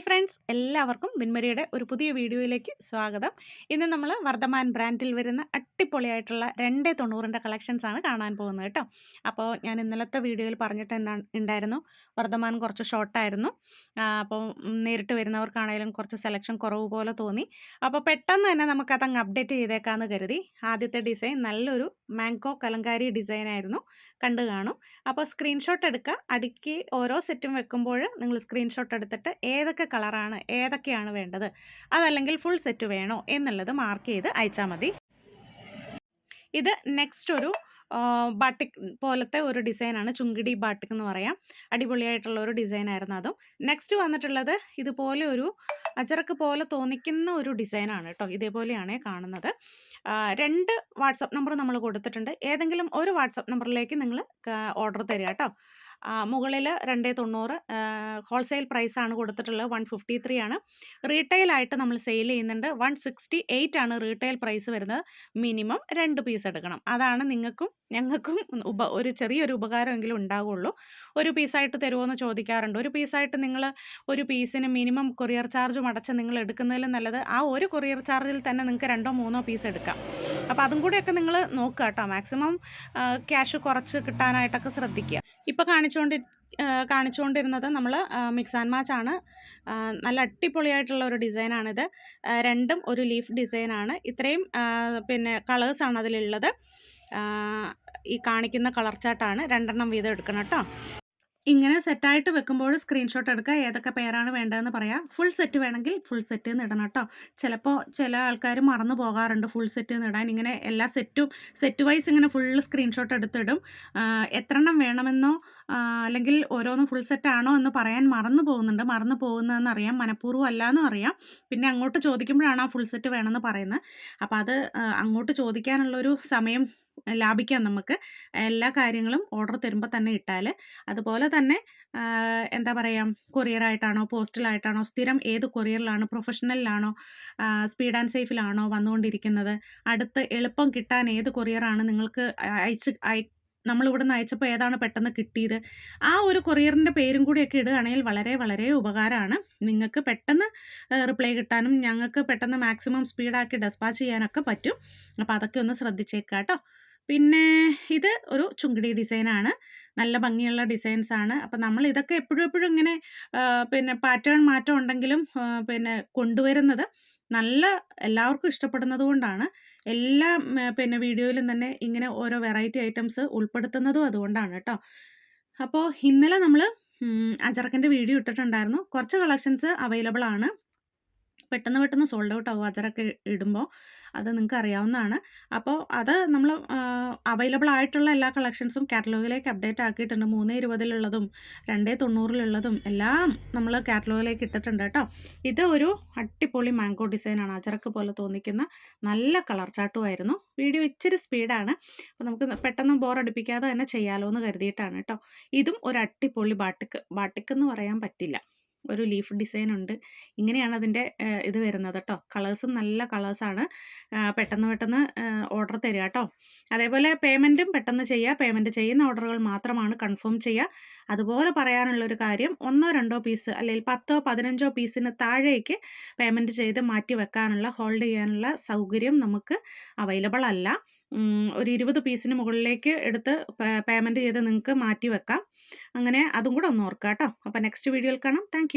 Friends എല്ലാവർക്കും ബിൻമരിയുടെ ഒരു പുതിയ വീഡിയോയിലേക്ക് സ്വാഗതം. ഇന്ന് നമ്മൾ വർദ്ധമാൻ ബ്രാൻഡിൽ വരുന്ന അടിപൊളിയായിട്ടുള്ള രണ്ട് തൊണ്ണൂറിന്റെ കളക്ഷൻസ് ആണ് കാണാൻ പോകുന്നത് കേട്ടോ. അപ്പോൾ ഞാൻ ഇന്നലത്തെ വീഡിയോയിൽ പറഞ്ഞിട്ട് എന്താ ഉണ്ടായിരുന്നു? വർദ്ധമാൻ കുറച്ച് ഷോർട്ടായിരുന്നു അപ്പോൾ നേരിട്ട് വരുന്നവർക്കാണെങ്കിലും കുറച്ച് സെലക്ഷൻ കുറവ് പോലെ തോന്നി. അപ്പോൾ പെട്ടെന്ന് തന്നെ നമുക്കതങ്ങ് അപ്ഡേറ്റ് ചെയ്തേക്കാമെന്ന് കരുതി. ആദ്യത്തെ ഡിസൈൻ നല്ലൊരു മാങ്കോ കലങ്കാരി ഡിസൈൻ ആയിരുന്നു. കണ്ടു കാണും. അപ്പോൾ സ്ക്രീൻഷോട്ട് എടുക്കുക അടുക്കി ഓരോ സെറ്റും വെക്കുമ്പോൾ നിങ്ങൾ സ്ക്രീൻഷോട്ട് എടുത്തിട്ട് ഏതൊക്കെ കളറാണ് ഏതൊക്കെയാണ് വേണ്ടത് അതല്ലെങ്കിൽ ഫുൾ സെറ്റ് വേണോ എന്നുള്ളത് മാർക്ക് ചെയ്ത് അയച്ചാൽ മതി. ഇത് നെക്സ്റ്റ് ഒരു ബാട്ടിക് പോലത്തെ ഒരു ഡിസൈനാണ് ചുങ്കിടി ബാട്ടിക് എന്ന് പറയാം. അടിപൊളിയായിട്ടുള്ള ഒരു ഡിസൈനായിരുന്നു അതും. നെക്സ്റ്റ് വന്നിട്ടുള്ളത് ഇതുപോലെ ഒരു അച്ചറക്ക് പോലെ തോന്നിക്കുന്ന ഒരു ഡിസൈനാണ് കേട്ടോ ഇതേപോലെയാണ് കാണുന്നത്. രണ്ട് വാട്സപ്പ് നമ്പർ നമ്മൾ കൊടുത്തിട്ടുണ്ട്. ഏതെങ്കിലും ഒരു വാട്സപ്പ് നമ്പറിലേക്ക് നിങ്ങൾ ഓർഡർ തരിക കേട്ടോ മുകളിൽ രണ്ട് തൊണ്ണൂറ് ഹോൾസെയിൽ പ്രൈസാണ് കൊടുത്തിട്ടുള്ളത് വൺ ഫിഫ്റ്റി ത്രീ ആണ്. റീറ്റെയിൽ ആയിട്ട് നമ്മൾ സെയിൽ ചെയ്യുന്നുണ്ട് വൺ സിക്സ്റ്റി എയ്റ്റ് ആണ് റീറ്റെയിൽ പ്രൈസ് വരുന്നത്. മിനിമം രണ്ട് പീസ് എടുക്കണം. അതാണ് നിങ്ങൾക്കും ഞങ്ങൾക്കും ഉപ ഒരു ചെറിയൊരു ഉപകാരമെങ്കിലും ഉണ്ടാവുള്ളൂ. ഒരു പീസായിട്ട് തരുമോ എന്ന് ചോദിക്കാറുണ്ട്. ഒരു പീസായിട്ട് നിങ്ങൾ ഒരു പീസിന് മിനിമം കൊറിയർ ചാർജ് അടച്ച് നിങ്ങൾ എടുക്കുന്നതിലും നല്ലത് ആ ഒരു കൊറിയർ ചാർജിൽ തന്നെ നിങ്ങൾക്ക് രണ്ടോ മൂന്നോ പീസ് എടുക്കാം. അപ്പോൾ അതും കൂടെയൊക്കെ നിങ്ങൾ നോക്കുക കേട്ടോ. മാക്സിമം ക്യാഷ് കുറച്ച് കിട്ടാനായിട്ടൊക്കെ ശ്രദ്ധിക്കുക. ഇപ്പോൾ കാണിച്ചുകൊണ്ടി കാണിച്ചുകൊണ്ടിരുന്നത് നമ്മൾ മിക്സ് ആൻഡ് മാച്ച് ആണ്. നല്ല അടിപൊളിയായിട്ടുള്ള ഒരു ഡിസൈനാണിത് രണ്ടും ഒരു ലീഫ് ഡിസൈനാണ് ഇത്രയും പിന്നെ കളേഴ്സാണ് അതിലുള്ളത്. ഈ കാണിക്കുന്ന കളർ ചാട്ടാണ് രണ്ടെണ്ണം വീതം എടുക്കണം കേട്ടോ. ഇങ്ങനെ സെറ്റായിട്ട് വെക്കുമ്പോൾ സ്ക്രീൻഷോട്ട് എടുക്കുക ഏതൊക്കെ പേരാണ് വേണ്ടതെന്ന് പറയാം. ഫുൾ സെറ്റ് വേണമെങ്കിൽ ഫുൾ സെറ്റ് എന്ന് ഇടണം കേട്ടോ. ചിലപ്പോൾ ചില ആൾക്കാർ മറന്നു പോകാറുണ്ട് ഫുൾ സെറ്റ് എന്ന് ഇടാൻ. ഇങ്ങനെ എല്ലാ സെറ്റും സെറ്റ് വൈസ് ഇങ്ങനെ ഫുൾ സ്ക്രീൻഷോട്ട് എടുത്തിടും. എത്ര എണ്ണം വേണമെന്നോ അല്ലെങ്കിൽ ഓരോന്നും ഫുൾ സെറ്റ് ആണോ എന്ന് പറയാൻ മറന്നു പോകുന്നുണ്ട്. മറന്നു പോകുന്നതെന്ന് അറിയാം മനഃപൂർവം അല്ല എന്നും അറിയാം. പിന്നെ അങ്ങോട്ട് ചോദിക്കുമ്പോഴാണ് ആ ഫുൾ സെറ്റ് വേണമെന്ന് പറയുന്നത്. അപ്പോൾ അത് അങ്ങോട്ട് ചോദിക്കാനുള്ളൊരു സമയം ലാഭിക്കാം നമുക്ക്. എല്ലാ കാര്യങ്ങളും ഓർഡർ തരുമ്പോൾ തന്നെ ഇട്ടാൽ അതുപോലെ തന്നെ എന്താ പറയുക കൊറിയറായിട്ടാണോ പോസ്റ്റലായിട്ടാണോ സ്ഥിരം ഏത് കൊറിയറിലാണോ പ്രൊഫഷണലിലാണോ സ്പീഡ് ആൻഡ് സേഫിലാണോ വന്നുകൊണ്ടിരിക്കുന്നത്. അടുത്ത് എളുപ്പം കിട്ടാൻ ഏത് കൊറിയറാണ് നിങ്ങൾക്ക് അയച്ച് അയ നമ്മളിവിടെ നിന്ന് അയച്ചപ്പോൾ ഏതാണ് പെട്ടെന്ന് കിട്ടിയത്? ആ ഒരു കൊറിയറിന്റെ പേരും കൂടിയൊക്കെ ഇടുകയാണെങ്കിൽ വളരെ വളരെ ഉപകാരമാണ്. നിങ്ങൾക്ക് പെട്ടെന്ന് റിപ്ലൈ കിട്ടാനും ഞങ്ങൾക്ക് പെട്ടെന്ന് മാക്സിമം സ്പീഡാക്കി ഡെസ്പാച്ച് ചെയ്യാനൊക്കെ പറ്റും. അപ്പോൾ അതൊക്കെ ഒന്ന് ശ്രദ്ധിച്ചേക്കാം കേട്ടോ. പിന്നെ ഇത് ഒരു ചുങ്കിടി ഡിസൈനാണ്. നല്ല ഭംഗിയുള്ള ഡിസൈൻസ് ആണ് അപ്പം നമ്മൾ ഇതൊക്കെ എപ്പോഴും എപ്പോഴും ഇങ്ങനെ പിന്നെ പാറ്റേൺ മാറ്റം ഉണ്ടെങ്കിലും പിന്നെ കൊണ്ടുവരുന്നത് നല്ല എല്ലാവർക്കും ഇഷ്ടപ്പെടുന്നത് കൊണ്ടാണ്. എല്ലാ പിന്നെ വീഡിയോയിലും തന്നെ ഇങ്ങനെ ഓരോ വെറൈറ്റി ഐറ്റംസ് ഉൾപ്പെടുത്തുന്നതും അതുകൊണ്ടാണ് കേട്ടോ. അപ്പോൾ ഇന്നലെ നമ്മൾ അജറക്കിന്റെ വീഡിയോ ഇട്ടിട്ടുണ്ടായിരുന്നു. കുറച്ച് കളക്ഷൻസ് അവൈലബിൾ ആണ്. പെട്ടെന്ന് പെട്ടെന്ന് സോൾഡ് ഔട്ട് ആവും. അച്ചാറൊക്കെ ഇടുമ്പോൾ അത് നിങ്ങൾക്ക് അറിയാവുന്നതാണ്. അപ്പോൾ അത് നമ്മൾ അവൈലബിൾ ആയിട്ടുള്ള എല്ലാ കളക്ഷൻസും കാറ്റലോഗിലേക്ക് അപ്ഡേറ്റ് ആക്കിയിട്ടുണ്ട്. മൂന്ന് ഇരുപതിലുള്ളതും രണ്ടേ തൊണ്ണൂറിലുള്ളതും എല്ലാം നമ്മൾ കാറ്റലോഗിലേക്ക് ഇട്ടിട്ടുണ്ട് കേട്ടോ. ഇത് ഒരു അടിപൊളി മാംഗോ ഡിസൈനാണ് അച്ചറക്ക് പോലെ തോന്നിക്കുന്ന നല്ല കളർ ചാട്ടുമായിരുന്നു വീഡിയോ ഇച്ചിരി സ്പീഡാണ് അപ്പോൾ നമുക്ക് പെട്ടെന്ന് ബോറടിപ്പിക്കാതെ തന്നെ ചെയ്യാമല്ലോ എന്ന് കരുതിയിട്ടാണ് കേട്ടോ. ഇതും ഒരു അടിപൊളി ബാട്ടിക്ക് ബാട്ടിക്ക് എന്ന് പറയാൻ പറ്റില്ല. ഒരു ലീഫ് ഡിസൈൻ ഉണ്ട്. ഇങ്ങനെയാണ് അതിന്റെ ഇത് വരുന്നത് കേട്ടോ. കളേഴ്സും നല്ല കളേഴ്സാണ്. പെട്ടെന്ന് പെട്ടെന്ന് ഓർഡർ തരിക കേട്ടോ. അതേപോലെ പേയ്മെന്റും പെട്ടെന്ന് ചെയ്യുക. പേയ്മെന്റ് ചെയ്യുന്ന ഓർഡറുകൾ മാത്രമാണ് കൺഫേം ചെയ്യുക. അതുപോലെ പറയാനുള്ളൊരു കാര്യം ഒന്നോ രണ്ടോ പീസ് അല്ലെങ്കിൽ പത്തോ പതിനഞ്ചോ പീസിന് താഴേക്ക് പേയ്മെന്റ് ചെയ്ത് മാറ്റി വെക്കാനുള്ള ഹോൾഡ് ചെയ്യാനുള്ള സൗകര്യം നമുക്ക് അവൈലബിൾ അല്ല. ഒരു ഇരുപത് പീസിന് മുകളിലേക്ക് എടുത്ത് പേയ്മെന്റ് ചെയ്ത് നിങ്ങൾക്ക് മാറ്റി വെക്കാം. അങ്ങനെ അതും കൂടെ ഒന്ന് ഓർക്കാം കേട്ടോ അപ്പോൾ നെക്സ്റ്റ് വീഡിയോയിൽ കാണാം. താങ്ക്